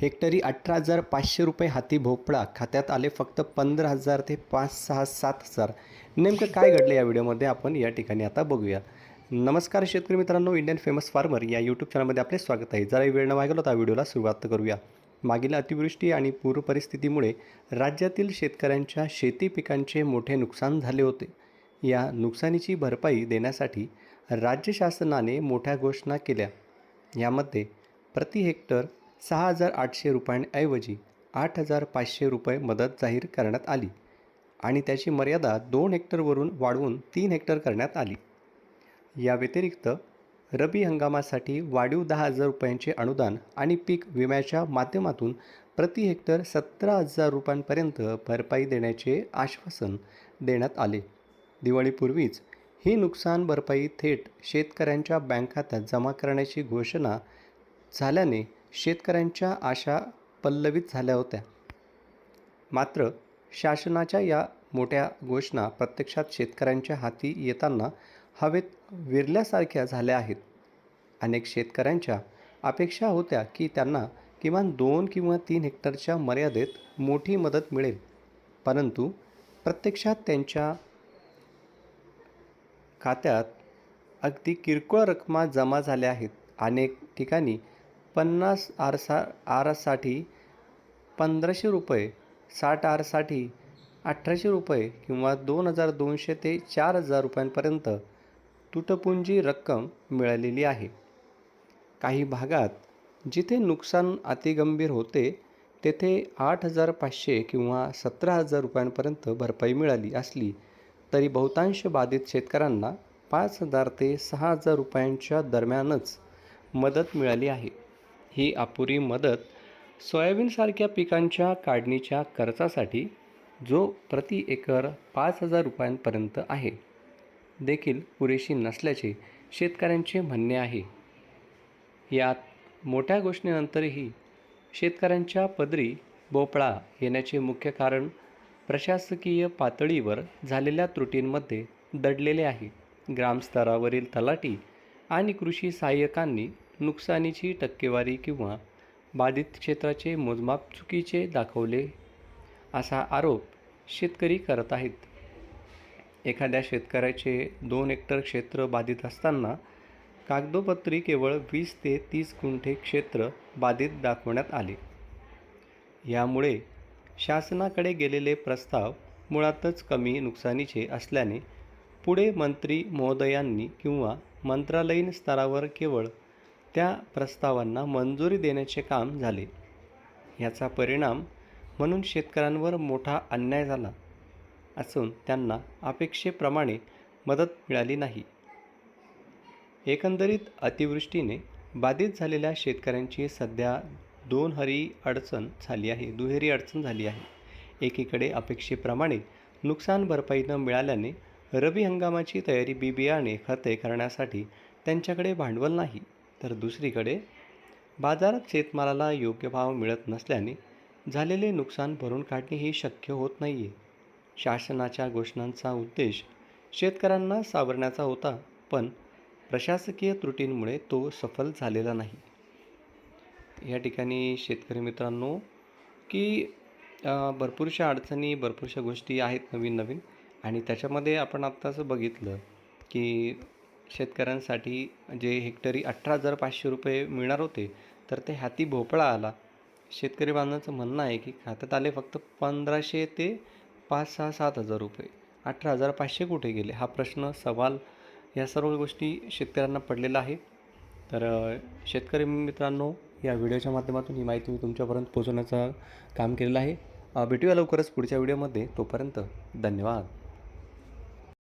हेक्टरी अठरा हजार पाचशे रुपये हाती भोपळा. खात्यात आले फक्त पंधरा हजार ते पाच सहा सात हजार. नेमकं काय घडलं या व्हिडिओमध्ये आपण या ठिकाणी आता बघूया. नमस्कार शेतकरी मित्रांनो इंडियन फेमस फार्मर या यूट्यूब चॅनलमध्ये आपले स्वागत आहे. जरा वेळ न वागलो तर व्हिडिओला सुरुवात करूया. मागील अतिवृष्टी आणि पूर परिस्थितीमुळे राज्यातील शेतकऱ्यांच्या शेती पिकांचे मोठे नुकसान झाले होते. या नुकसानीची भरपाई देण्यासाठी राज्य शासनाने मोठ्या घोषणा केल्या. यामध्ये प्रति हेक्टर सहा हजार आठशे रुपयांऐवजी आठ हजार पाचशे रुपये मदत जाहीर करण्यात आली आणि त्याची मर्यादा दोन हेक्टरवरून वाढवून तीन हेक्टर करण्यात आली. या व्यतिरिक्त रबी हंगामासाठी वाढीव दहा हजार रुपयांचे अनुदान आणि पीक विम्याच्या माध्यमातून प्रति हेक्टर सतरा हजार रुपयांपर्यंत भरपाई देण्याचे आश्वासन देण्यात आले. दिवाळीपूर्वीच ही नुकसान भरपाई थेट शेतकऱ्यांच्या बँक खात्यात जमा करण्याची घोषणा झाल्याने शेतकऱ्यांच्या आशा पल्लवित झाल्या होत्या. मात्र शासनाच्या या मोठ्या घोषणा प्रत्यक्षात शेतकऱ्यांच्या हाती येताना हवेत विरल्यासारख्या झाल्या आहेत. अनेक शेतकऱ्यांच्या अपेक्षा होत्या की त्यांना किमान दोन किंवा तीन हेक्टरच्या मर्यादेत मोठी मदत मिळेल. परंतु प्रत्यक्षात त्यांच्या खात्यात अगदी किरकोळ रकमा जमा झाल्या आहेत. अनेक ठिकाणी पन्नास आरसा आरसाठी पंधराशे रुपये साठ आरसाठी अठराशे रुपये किंवा दोन हजार दोनशे ते चार हजार रुपयांपर्यंत तुटपुंजी रक्कम मिळालेली आहे. काही भागात जिथे नुकसान अतिगंभीर होते तेथे आठ हजार पाचशे किंवा सतरा हजार रुपयांपर्यंत भरपाई मिळाली असली तरी बहुतांश बाधित शेतकऱ्यांना पाच हजार ते सहा हजार रुपयांच्या दरम्यानच मदत मिळाली आहे. ही अपुरी मदत सोयाबीनसारख्या पिकांच्या काढणीच्या खर्चासाठी जो प्रति एकर पाच हजार रुपयांपर्यंत आहे देखील पुरेशी नसल्याचे शेतकऱ्यांचे म्हणणे आहे. यात मोठ्या घोषणेनंतरही शेतकऱ्यांच्या पदरी भोपळा येण्याचे मुख्य कारण प्रशासकीय पातळीवर झालेल्या त्रुटींमध्ये दडलेले आहे. ग्रामस्तरावरील तलाठी आणि कृषी सहाय्यकांनी नुकसानीची टक्केवारी किंवा बाधित क्षेत्राचे मोजमाप चुकीचे दाखवले असा आरोप शेतकरी करत आहेत. एखाद्या शेतकऱ्याचे दोन हेक्टर क्षेत्र बाधित असताना कागदोपत्री केवळ वीस ते तीस गुंठे क्षेत्र बाधित दाखवण्यात आले. यामुळे शासनाकडे गेलेले प्रस्ताव मुळातच कमी नुकसानीचे असल्याने पुढे मंत्री महोदयांनी किंवा मंत्रालयीन स्तरावर केवळ त्या प्रस्तावांना मंजुरी देण्याचे काम झाले. याचा परिणाम म्हणून शेतकऱ्यांवर मोठा अन्याय झाला असून त्यांना अपेक्षेप्रमाणे मदत मिळाली नाही. एकंदरीत अतिवृष्टीने बाधित झालेल्या शेतकऱ्यांची सध्या दोन हरी अडचण झाली आहे दुहेरी अडचण झाली आहे. एकीकडे अपेक्षेप्रमाणे नुकसान भरपाई न मिळाल्याने रबी हंगामाची तयारी बी बियाणे खते करण्यासाठी त्यांच्याकडे भांडवल नाही. तर दुसरीकडे बाजारात शेतमालाला योग्य भाव मिळत नसल्याने झालेले नुकसान भरून काढणे ही शक्य होत नाही आहे शासनाच्या घोषणांचा उद्देश शेतकऱ्यांना सावरण्याचा होता पण प्रशासकीय त्रुटींमुळे तो सफल झालेला नाही. या ठिकाणी शेतकरी मित्रांनो की भरपूरशा अडचणी भरपूरशा गोष्टी आहेत नवीन नवीन आणि त्याच्यामध्ये आपण आत्ताच बघितलं की शेतकऱ्यांसाठी जे हेक्टरी अठरा हजार पाचशे रुपये मिळणार होते तर ते हाती भोपळा आला. शेतकरी बांधवांचं म्हणणं आहे की खात्यात आले फक्त पंधराशे ते पाच सहा सात हजार रुपये. अठरा हजार पाचशे कुठे गेले? हा प्रश्न सवाल या सर्व गोष्टी शेतकऱ्यांना पडलेला आहे. तर शेतकरी मित्रांनो या व्हिडिओच्या माध्यमातून ही माहिती मी तुमच्यापर्यंत पोहोचवण्याचं काम केलेलं आहे. भेटूया लवकरच पुढच्या व्हिडिओमध्ये. तोपर्यंत धन्यवाद.